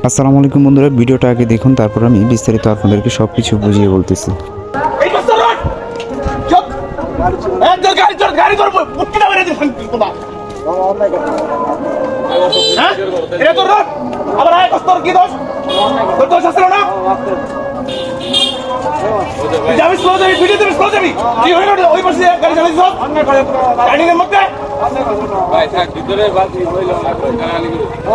আসসালামু আলাইকুম বন্ধুরা ভিডিওটা আগে দেখুন তারপর আমি বিস্তারিত আপনাদেরকে সব কিছু বুঝিয়ে বলতেছি। হ্যাঁ? যাবি স্লো যাবি ভিডিও তুমি স্লো যাবি। কি হয়ে গেল ওই পাশে গাড়ি চালাইছ গাড়ির মধ্যে? ভাই থাক ভিতরে বাকি হইল না কানালি ও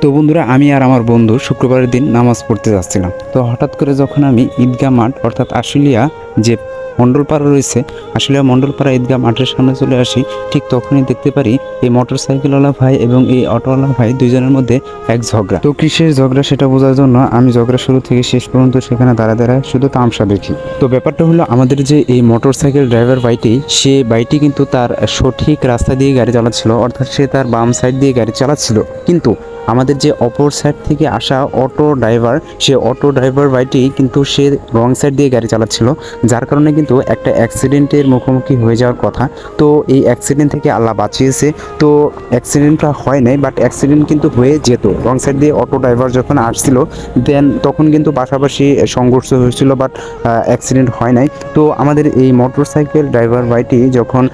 তো বন্ধুরা, আমি আর আমার বন্ধু শুক্রবারের দিন নামাজ পড়তে যাচ্ছিলাম। তো হঠাৎ করে যখন আমি ঈদগাহ মাঠ, অর্থাৎ আশুলিয়া যে মণ্ডলপাড়া রয়েছে। আসলে মণ্ডলপাড়া ঈদগাহ মাঠের সামনে চলে আসি। ঠিক তখনই দেখতে পারি এই মোটর সাইকেলওয়ালা ভাই এবং এই অটোওয়ালা ভাই দুইজনের মধ্যে এক ঝগড়া। তো কিসের ঝগড়া সেটা বোঝার জন্য আমি ঝগড়া শুরু থেকে শেষ পর্যন্ত সেখানে দাঁড়া দাঁড়ায় শুধু তামসা দেখি। তো ব্যাপারটা হলো আমাদের যে এই মোটর সাইকেল ড্রাইভার ভাইটি, সে বাইটি কিন্তু তার সঠিক রাস্তা দিয়ে গাড়ি চালাচ্ছিল, অর্থাৎ সে তার বাম সাইড দিয়ে গাড়ি চালাচ্ছিল। কিন্তু আমাদের যে অপর সাইড থেকে আসা অটো ড্রাইভার, সে অটো ড্রাইভার বাইটি কিন্তু সে রং সাইড দিয়ে গাড়ি চালাচ্ছিল, যার কারণে কিন্তু একটা অ্যাক্সিডেন্টের মুখোমুখি হয়ে যাওয়ার কথা। তো এই অ্যাক্সিডেন্ট থেকে আল্লাহ বাঁচিয়েছে। তো অ্যাক্সিডেন্টটা হয় নাই বাট অ্যাক্সিডেন্ট কিন্তু হয়ে যেত। রং সাইড দিয়ে অটো ড্রাইভার যখন আসছিল দেন তখন কিন্তু পাশাপাশি সংঘর্ষ হয়েছিল বাট অ্যাক্সিডেন্ট হয় নাই। তো আমাদের এই মোটর সাইকেল ড্রাইভার বাইটি যখন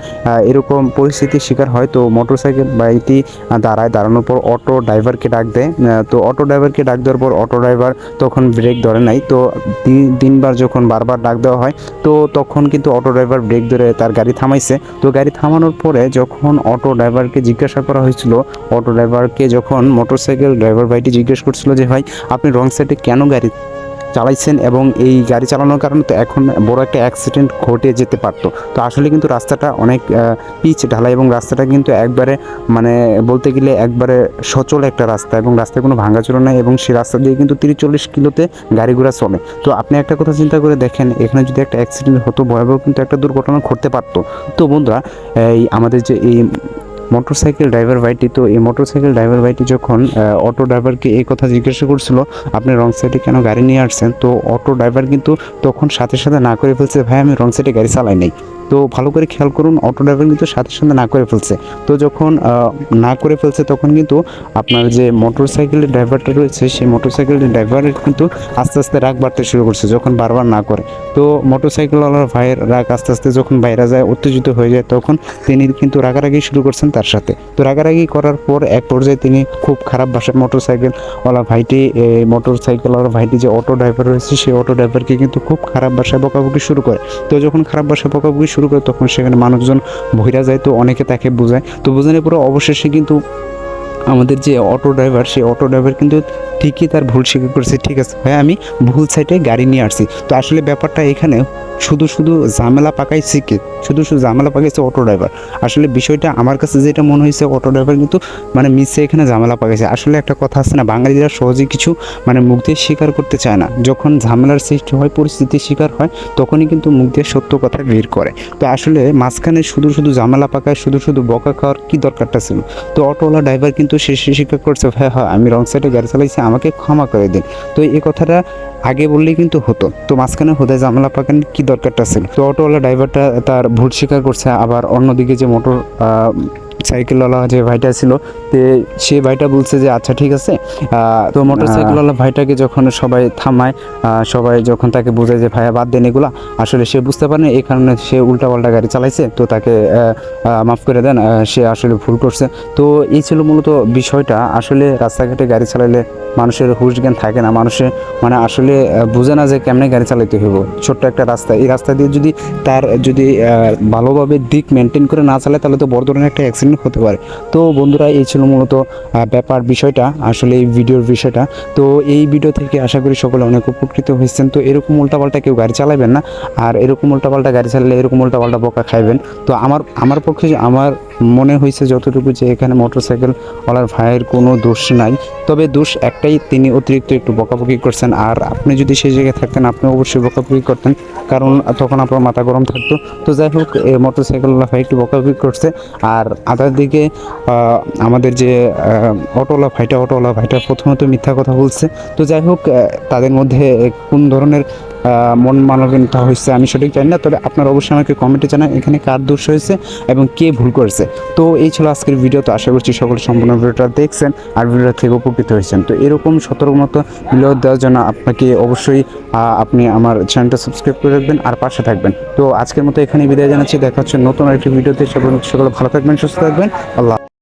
এরকম পরিস্থিতির শিকার হয়, তো মোটর সাইকেল বাইটি দাঁড়ায়, দাঁড়ানোর পর অটো ড্রাইভারকে ডাক দেয়। তো অটো ড্রাইভারকে ডাক দেওয়ার পর অটো ড্রাইভার তখন ব্রেক ধরে নাই। তো তিন- তিনবার যখন বারবার ডাক দেওয়া হয়, তো তখন কিন্তু অটো ড্রাইভার ব্রেক ধরে তার গাড়ি থামাইছে। তো গাড়ি থামানোর পরে যখন অটো ড্রাইভারকে জিজ্ঞাসা করা হয়েছিল, অটো ড্রাইভারকে যখন মোটরসাইকেল ড্রাইভার ভাইটি জিজ্ঞেস করছিল যে, ভাই, আপনি রং সাইডে কেন গাড়ি চালাইছেন এবং এই গাড়ি চালানোর কারণে তো এখন বড় একটা অ্যাক্সিডেন্ট ঘটে যেতে পারতো। তো আসলে কিন্তু রাস্তাটা অনেক পিচ ঢালাই এবং রাস্তাটা কিন্তু একবারে মানে বলতে গেলে একবারে সচল একটা রাস্তা এবং রাস্তায় কোনো ভাঙাচোরা নাই এবং সেই রাস্তা দিয়ে কিন্তু তিরিশ চল্লিশ কিলোতে গাড়ি ঘোড়া চলে। তো আপনি একটা কথা চিন্তা করে দেখেন, এখানে যদি একটা অ্যাক্সিডেন্ট হতো, ভয়াবহ কিন্তু একটা দুর্ঘটনা ঘটতে পারতো। তো বন্ধুরা, এই আমাদের যে এই মোটরসাইকেল ড্রাইভার ভাইটি তো এই মোটরসাইকেল ড্রাইভার ভাইটি যখন অটো ড্রাইভারকে এই কথা জিজ্ঞাসা করছিল, আপনি রং সাইডে কেন গাড়ি নিয়ে আসছেন? তো অটো ড্রাইভার কিন্তু তখন সাথে সাথে না করে ফেলছে, ভাই, আমি রং সাইডে গাড়ি চালাই নাই। তো ভালো করে খেয়াল করুন অটো ড্রাইভার কিন্তু সাথে সাথে না করে ফেলছে। তো যখন না করে ফেলছে তখন কিন্তু আপনার যে মোটর সাইকেলের ড্রাইভারটা রয়েছে, সেই মোটর সাইকেলের ড্রাইভারের কিন্তু আস্তে আস্তে রাগ বাড়তে শুরু করছে যখন বারবার না করে। তো মোটর সাইকেলওয়ালার ভাইয়ের রাগ আস্তে আস্তে যখন বাইরে যায়, উত্তেজিত হয়ে যায়, তখন তিনি কিন্তু রাগারাগি শুরু করছেন তার সাথে। তো রাগারাগি করার পর এক পর্যায়ে তিনি খুব খারাপ ভাষায় মোটর সাইকেলওয়ালা ভাইটি এই মোটর সাইকেলওয়ালা ভাইটি যে অটো ড্রাইভার রয়েছে, সেই অটো ড্রাইভারকে কিন্তু খুব খারাপ ভাষায় বকাবকি শুরু করে। তো যখন খারাপ ভাষায় বকাবকি শুরু করে তখন সেখানে মানুষজন ভৈরা যায়, তো অনেকে তাকে বোঝায়। তো বোঝানোর পরে অবশেষে কিন্তু আমাদের যে অটো ড্রাইভার সেই অটো ড্রাইভার কিন্তু ঠিকই তার ভুল স্বীকার করেছে। ঠিক আছে, ভাই, আমি ভুল সাইডে গাড়ি নিয়ে আসছি। তো আসলে ব্যাপারটা এখানে শুধু শুধু ঝামেলা পাকাইছে কি? শুধু শুধু ঝামেলা পাকাইছে অটো ড্রাইভার আসলে বিষয়টা আমার কাছে যেটা মনে হয়েছে অটো ড্রাইভার কিন্তু মানে মিসে এখানে ঝামেলা পাকাইছে। আসলে একটা কথা আছে না, বাঙালিরা সহজে কিছু মানে মুখ দিয়ে স্বীকার করতে চায় না। যখন ঝামেলার সৃষ্টি হয় পরিস্থিতির শিকার হয়, তখনই কিন্তু মুখ দিয়ে সত্য কথা বের করে। তো আসলে মাঝখানে শুধু শুধু ঝামেলা পাকায়, শুধু শুধু বকা খাওয়ার কী দরকারটা ছিল? তো অটোওয়ালা ড্রাইভার কিন্তু শেষে স্বীকার করছে ভাই হ্যাঁ আমি রং সাইডে গাড়ি চালাইছি, আমাকে ক্ষমা করে দিন। তো এই কথাটা আগে বললেই কিন্তু হতো। তো মাঝখানে হোদায় জামলা পাকান কি দরকারটা ছিল? তো অটোওয়ালা ড্রাইভারটা তার ভুল স্বীকার করছে, আবার অন্যদিকে যে মোটর সাইকেলওয়ালা যে ভাইটা ছিল তে সে ভাইটা বলছে যে আচ্ছা ঠিক আছে। তো মোটর সাইকেলওয়ালা ভাইটাকে যখন সবাই থামায় সবাই যখন তাকে বোঝায় যে ভাইয়া বাদ দেন এগুলা। আসলে সে বুঝতে পারে এই কারণে সে উল্টাপাল্টা গাড়ি চালাইছে। তো তাকে মাফ করে দেন সে আসলে ভুল করছে। তো এই ছিল মূলত বিষয়টা। আসলে রাস্তাঘাটে গাড়ি চালাইলে মানুষের হুশ জ্ঞান থাকে না। মানুষের মানে আসলে বুঝে না যে কেমনে গাড়ি চালাইতে হইব। ছোট্ট একটা রাস্তা। এই রাস্তা দিয়ে যদি তার যদি ভালোভাবে দিক মেনটেন করে না চালায় তাহলে তো বড় ধরনের একটা অ্যাক্সিডেন্ট হতে পারে। তো বন্ধুরা, এই ছিল মূলত ব্যাপার বিষয়টা, আসলে এই ভিডিওর বিষয়টা। তো এই ভিডিও থেকে আশা করি সকলে অনেক উপকৃত হয়েছেন। তো এরকম উল্টাপাল্টা কেউ গাড়ি চালাবেন না, আর এরকম উল্টাপাল্টা গাড়ি চালালে এরকম উল্টাপাল্টা বকা খাইবেন। তো আমার আমার পক্ষে আমার মনে হয়েছে যতটুকু যে, এখানে মোটরসাইকেল ওলার ভাইয়ের কোনো দোষ নাই। তবে দোষ একটাই, তিনি অতিরিক্ত একটু বকাবকি করছেন। আর আপনি যদি সেই জায়গায় থাকতেন, আপনি অবশ্যই বকাবকি করতেন। কারণ তখন আপনার মাথা গরম থাকতো। তো যাই হোক মোটরসাইকেল ভাই একটু বকাবকি করছে। আর আদার দিকে আমাদের যে অটোলা ভাইটা অটোলা ভাইটা প্রথমত মিথ্যা কথা বলছে। তো যাই হোক তাদের মধ্যে কোন ধরনের মন মানবিকতা হয়েছে, আমি সঠিক জানি না, তবে আপনারা অবশ্যই আমাকে কমেন্টে জানান এখানে কার দোষ হয়েছে এবং কে ভুল করেছে। তো এই ছিল আজকের ভিডিও তো আশা করছি সকলে সম্পূর্ণ ভিডিওটা দেখছেন আর ভিডিওটা থেকে উপকৃত হয়েছেন। তো এরকম সতর্কমতো ভিডিও দেওয়ার জন্য আপনাকে অবশ্যই আপনি আমার চ্যানেলটা সাবস্ক্রাইব করে রাখবেন আর পাশে থাকবেন। তো আজকের মতো এখানে বিদায় জানাচ্ছি, দেখা হচ্ছে নতুন একটি ভিডিওতে সকলে ভালো থাকবেন, সুস্থ থাকবেন। আল্লাহ